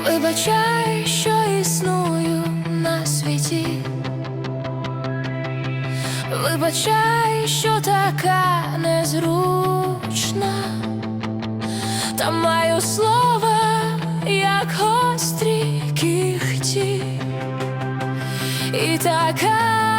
Вибачай, що існую на світі. Вибачай, що така незручна, та маю слова, як гострі кіхті, і така.